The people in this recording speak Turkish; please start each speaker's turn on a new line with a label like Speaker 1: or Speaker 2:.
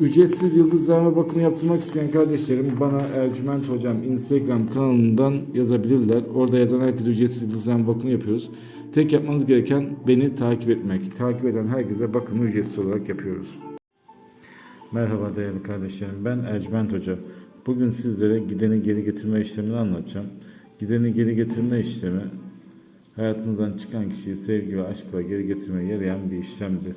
Speaker 1: Ücretsiz yıldızlarma bakımı yaptırmak isteyen kardeşlerim bana Ercüment Hocam Instagram kanalından yazabilirler. Orada yazan herkese ücretsiz yıldızlarma bakımı yapıyoruz. Tek yapmanız gereken beni takip etmek. Takip eden herkese bakımı ücretsiz olarak yapıyoruz. Merhaba değerli kardeşlerim ben Ercüment Hoca. Bugün sizlere gideni geri getirme işlemini anlatacağım. Gideni geri getirme işlemi hayatınızdan çıkan kişiyi sevgi ve aşkla geri getirmeye yarayan bir işlemdir.